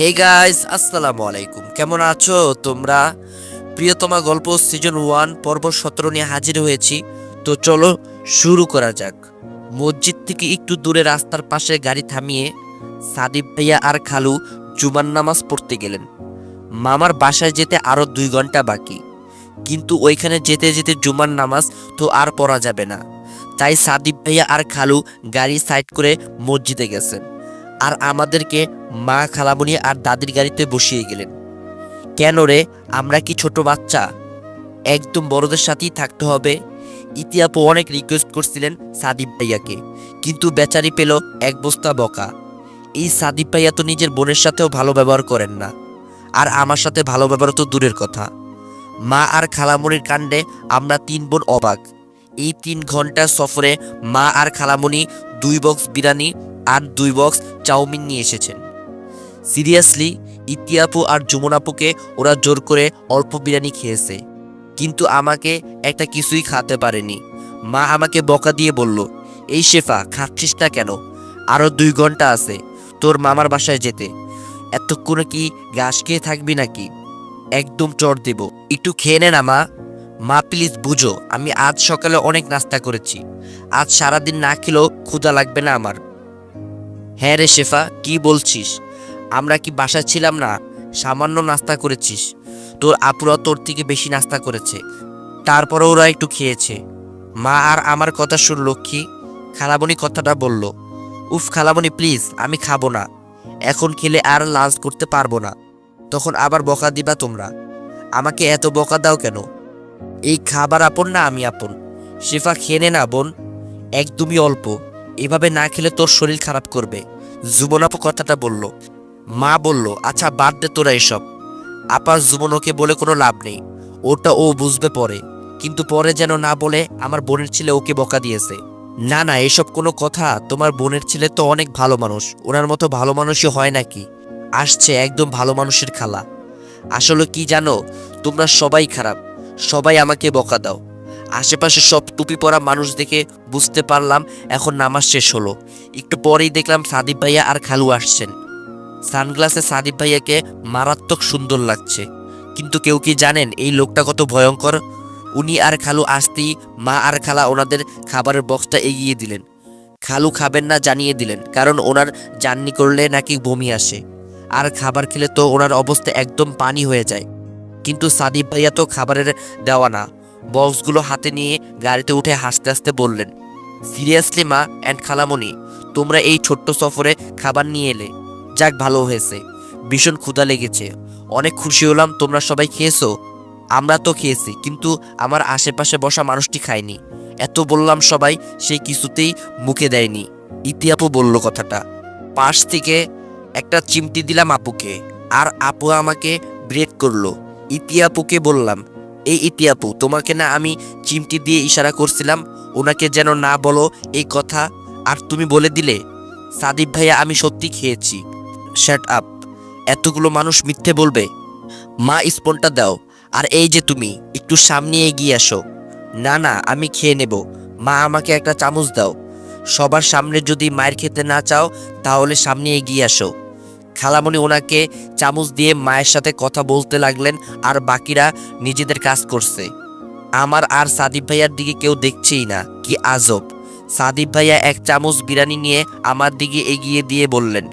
Hey guys আসসালামু আলাইকুম। কেমন আছো তোমরা? প্রিয়তমা গল্প সিজন ওয়ান পর্ব সতেরো নিয়ে হাজির হয়েছি। তো চলো শুরু করা যাক। মসজিদ থেকে একটু দূরে রাস্তার পাশে গাড়ি থামিয়ে সাদিব ভাইয়া আর খালু জুমার নামাজ পড়তে গেলেন। মামার বাসায় যেতে আরও দুই ঘণ্টা বাকি। কিন্তু ওইখানে যেতে যেতে জুমার নামাজ তো আর পড়া যাবে না। তাই সাদিব ভাইয়া আর খালু গাড়ি সাইড করে মসজিদে গেছেন। আর আমাদেরকে মা খালামণি আর দাদির গাড়িতে বসিয়ে গেলেন। কেন রে, আমরা কি ছোট বাচ্চা? একদম বড়দের সাথেই থাকতে হবে। ইতিহাপু অনেক রিকোয়েস্ট করছিলেন সাদিব ভাইয়াকে, কিন্তু বেচারি পেল এক বস্তা বকা। এই সাদিব ভাইয়া তো নিজের বোনের সাথেও ভালো ব্যবহার করেন না। আর আমার সাথে ভালো ব্যবহার তো দূরের কথা। মা আর খালামণির কাণ্ডে আমরা তিন বোন অবাক। এই তিন ঘণ্টা সফরে মা আর খালামণি দুই বক্স বিরিয়ানি আর দুই বক্স চাউমিন নিয়ে এসেছেন। সিরিয়াসলি, ইতিয়াপু আর যমুনাপুকে ওরা জোর করে অল্প বিরিয়ানি খেয়েছে। কিন্তু আমাকে একটা কিছুই খাতে পারেনি। মা আমাকে বকা দিয়ে বলল, এই শেফা, খাচ্ছিস না কেন? আরও দুই ঘণ্টা আছে, তোর মামার বাসায় যেতে। এতক্ষণে কি ঘাস খেয়ে থাকবি নাকি? একদম চর দেব। একটু খেয়ে নে না, মা। মা, প্লিজ বুঝো, আমি আজ সকালে অনেক নাস্তা করেছি। আজ সারাদিন না খেলেও ক্ষুধা লাগবে না আমার। হ্যাঁ রে শেফা, কি বলছিস? আমরা কি বাসায় ছিলাম না? সামান্য নাস্তা করেছিস। তোর আপুরা তোর থেকে বেশি নাস্তা করেছে। তারপরে ওরা একটু খেয়েছে। মা আর আমার কথা শুন, লক্ষ্মী। খালামণি কথাটা বলল, উফ খালামণি প্লিজ আমি খাব না। এখন খেলে আর লাঞ্চ করতে পারব না। তখন আবার বকা দিবা তোমরা। আমাকে এত বকা দাও কেন? এই খাবার আপন না আমি আপন। শেফা, খেয়ে নে না বোন। একদমই অল্প। এভাবে না খেলে তোর শরীর খারাপ করবে। যুবনাপু কথাটা বলল। মা বলল আচ্ছা বাদ দে তোরা এসব। আপা যুবনকে বলে কোনো লাভ নেই। ওটা ও বুঝবে পরে। কিন্তু পরে যেন না বলে, আমার বোনের ছেলে ওকে বকা দিয়েছে। না না, এসব কোনো কথা। তোমার বোনের ছেলে তো অনেক ভালো মানুষ। ওনার মতো ভালো মানুষই হয় নাকি? আসছে একদম ভালো মানুষের খালা। আসলে কি জানো? তোমরা সবাই খারাপ। সবাই আমাকে বকা দাও। আশেপাশে সব টুপি পরা মানুষ দেখে বুঝতে পারলাম এখন নামাজ শেষ হলো। একটু পরেই দেখলাম সাদিব ভাইয়া আর খালু আসছেন। সানগ্লাসে সাদিব ভাইয়াকে মারাত্মক সুন্দর লাগছে। কিন্তু কেউ কি জানেন এই লোকটা কত ভয়ঙ্কর? উনি আর খালু আসতেই মা আর খালা ওনাদের খাবারের বক্সটা এগিয়ে দিলেন। খালু খাবেন না জানিয়ে দিলেন, কারণ ওনার জার্নি করলে নাকি বমি আসে। আর খাবার খেলে তো ওনার অবস্থা একদম পানি হয়ে যায়। কিন্তু সাদিব ভাইয়া তো খাবারের দেওয়া না। বক্সগুলো হাতে নিয়ে গাড়িতে উঠে হাসতে হাসতে বললেন, সিরিয়াসলি মা অ্যান্ড খালামণি, তোমরা এই ছোট্ট সফরে খাবার নিয়ে এলে। যাক, ভালো হয়েছে। ভীষণ ক্ষুধা লেগেছে। অনেক খুশি হলাম, তোমরা সবাই খেয়েছো? আমরা তো খেয়েছি, কিন্তু আমার আশেপাশে বসা মানুষটি খায়নি। এত বললাম সবাই, সে কিছুতেই মুখে দেয়নি। ইতিহাপু বলল কথাটা, পাশ থেকে একটা চিমটি দিলাম আপুকে, আর আপু আমাকে ব্রেক করল। ইতিয়াপুকে বললাম এই ইতিয়াপু তোমাকে না আমি চিমটি দিয়ে ইশারা করছিলাম। ওনাকে যেন না বলো এই কথা, আর তুমি বলে দিলে, সাদিব ভাইয়া আমি সত্যি খেয়েছি। শ্যাট আপ এতগুলো মানুষ মিথ্যে বলবে। মা, স্পনটা দাও, আর এই যে তুমি, একটু সামনে এগিয়ে আসো। না না, আমি খেয়ে নেব। মা, আমাকে একটা চামচ দাও। সবার সামনে যদি মায়ের খেতে না চাও, তাহলে সামনে এগিয়ে আসো। খালামণি ওনাকে চামচ দিয়ে মায়ের সাথে কথা বলতে লাগলেন আর বাকিরা নিজেদের কাজ করছে। আমার আর সাদিব ভাইয়ার দিকে কেউ দেখছেই না। কি আজব। সাদিব ভাইয়া এক চামচ বিরিয়ানি নিয়ে আমার দিকে এগিয়ে দিয়ে বললেন,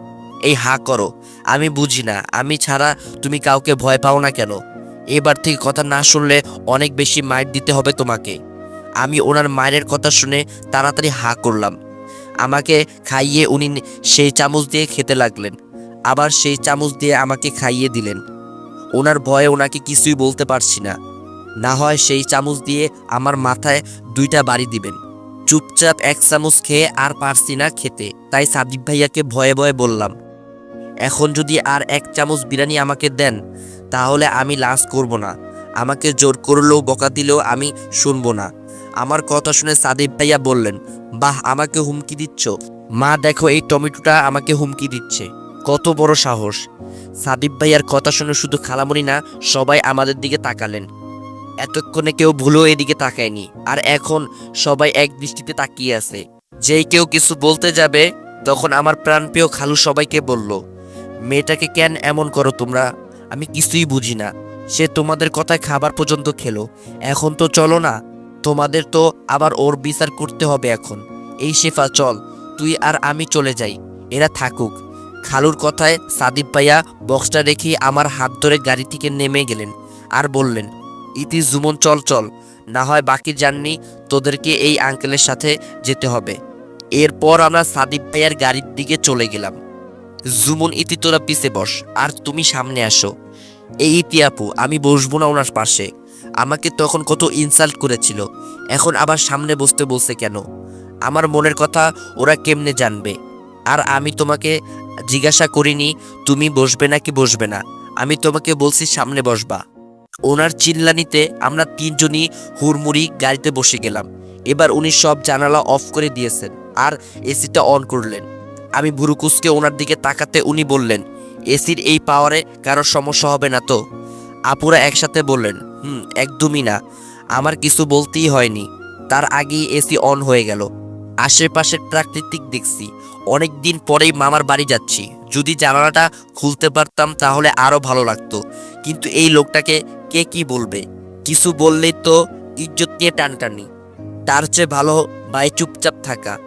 এই হা করো, আমি বুঝি না, আমি ছাড়া তুমি কাউকে ভয় পাও না কেন? এবার থেকে কথা না শুনলে অনেক বেশি মায়ের দিতে হবে তোমাকে। আমি ওনার মায়ের কথা শুনে তাড়াতাড়ি হা করলাম। আমাকে খাইয়ে উনি সেই চামচ দিয়ে খেতে লাগলেন। আবার সেই চামচ দিয়ে আমাকে খাইয়ে দিলেন। ওনার ভয়ে ওনাকে কিছুই বলতে পারছি না। না হয় সেই চামচ দিয়ে আমার মাথায় দুইটা বাড়ি দিবেন। চুপচাপ এক চামচ খেয়ে আর পারছি না খেতে, তাই সাদিব ভাইয়াকে ভয়ে ভয়ে বললাম, এখন যদি আর এক চামচ বিরিয়ানি আমাকে দেন, তাহলে আমি লাঞ্চ করব না। আমাকে জোর করলেও, বকা দিলেও আমি শুনব না। আমার কথা শুনে সাদিব ভাইয়া বললেন, বাহ, আমাকে হুমকি দিচ্ছ। মা, দেখো এই টমেটোটা আমাকে হুমকি দিচ্ছে। কত বড় সাহস। সাদিব ভাইয়ার কথা শুনে শুধু খালামণি না, সবাই আমাদের দিকে তাকালেন। এতক্ষণে কেউ ভুলেও এদিকে তাকায়নি, আর এখন সবাই এক দৃষ্টিতে তাকিয়ে আছে। যেই কেউ কিছু বলতে যাবে, তখন আমার প্রাণপ্রিয় খালু সবাইকে বলল, মেয়েটাকে কেন এমন করো তোমরা? আমি কিছুই বুঝি না। সে তোমাদের কথায় খাবার পর্যন্ত খেলো। এখন তো চলো না। তোমাদের তো আবার ওর বিচার করতে হবে এখন। এই শেফা, চল। তুই আর আমি চলে যাই। এরা থাকুক। খালুর কথায় সাদিব ভাইয়া বক্সটা রেখে আমার হাত ধরে গাড়ি থেকে নেমে গেলেন আর বললেন, ইতি জুমন, চল চল। না হয় বাকি জাননি, তোদেরকে এই আঙ্কেলের সাথে যেতে হবে। এরপর আমরা সাদিব ভাইয়ার গাড়ির দিকে চলে গেলাম। জুমন, ইতি তোরা পিছে বস, আর তুমি সামনে আসো। এই ইতি আপু, আমি বসবো না ওনার পাশে। আমাকে তখন কত ইনসাল্ট করেছিল। এখন আবার সামনে বসতে বলছে কেন? আমার মনের কথা ওরা কেমনে জানবে? আর আমি তোমাকে জিজ্ঞাসা করিনি, তুমি বসবে নাকি বসবে না? আমি তোমাকে বলছি সামনে বসবা। ওনার চিল্লানিতে আমরা তিনজনই হুড়মুড়ি গাড়িতে বসে গেলাম। এবার উনি সব জানালা অফ করে দিয়েছেন আর এসিটা অন করলেন। আমি ভুরুকুসকে ওনার দিকে তাকাতে উনি বললেন, এসির এই পাওয়ারে কারও সমস্যা হবে না তো? আপুরা একসাথে বললেন, হুম, একদমই না। আমার কিছু বলতেই হয়নি। তার আগেই এসি অন হয়ে গেল। আশেপাশের প্রাকৃতিক দেখছি। অনেক দিন পরেই মামার বাড়ি যাচ্ছি। যদি জানালাটা খুলতে পারতাম তাহলে আরও ভালো লাগতো। কিন্তু এই লোকটাকে কে কি বলবে? কিছু বললেই তো ইজ্জত নিয়ে টানটানি। তার চেয়ে ভালো বাই চুপচাপ থাকা।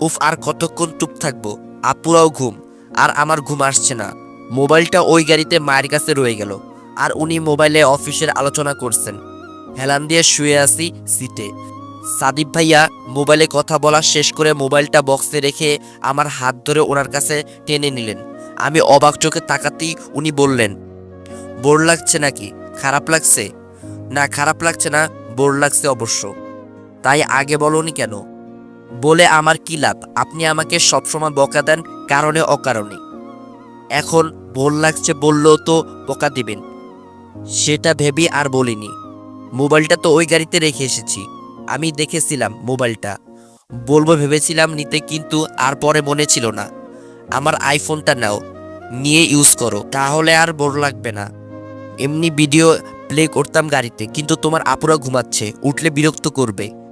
উফ, আর কতক্ষণ চুপ থাকব? আপুরাও ঘুম। আর আমার ঘুম আসছে না। মোবাইলটা ওই গাড়িতে মায়ের কাছে রয়ে গেল। আর উনি মোবাইলে অফিসের আলোচনা করছেন। হেলান দিয়ে শুয়ে আছি সিটে। সাদিব ভাইয়া, মোবাইলে কথা বলা শেষ করে মোবাইলটা বক্সে রেখে আমার হাত ধরে ওনার কাছে টেনে নিলেন। আমি অবাক চোখে তাকাতেই উনি বললেন, বোর লাগছে নাকি? খারাপ লাগছে? না, খারাপ লাগছে না, বোর লাগছে অবশ্য। তাই আগে বলনি কেন? বলে আমার কি লাভ? আপনি আমাকে সবসময় বকা দেন, কারণে অকারণে। এখন বোর লাগছে বললেও তো বকা দিবেন। সেটা ভেবে আর বলিনি। মোবাইলটা তো ওই গাড়িতে রেখে এসেছি। আমি দেখেছিলাম মোবাইলটা। বলব ভেবেছিলাম নিতে, কিন্তু আর পরে মনে ছিল না। আমার আইফোনটা নাও, নিয়ে ইউজ করো, তাহলে আর বড় লাগবে না। এমনি ভিডিও প্লে করতাম গাড়িতে, কিন্তু তোমার আপুরা ঘুমাচ্ছে, উঠলে বিরক্ত করবে।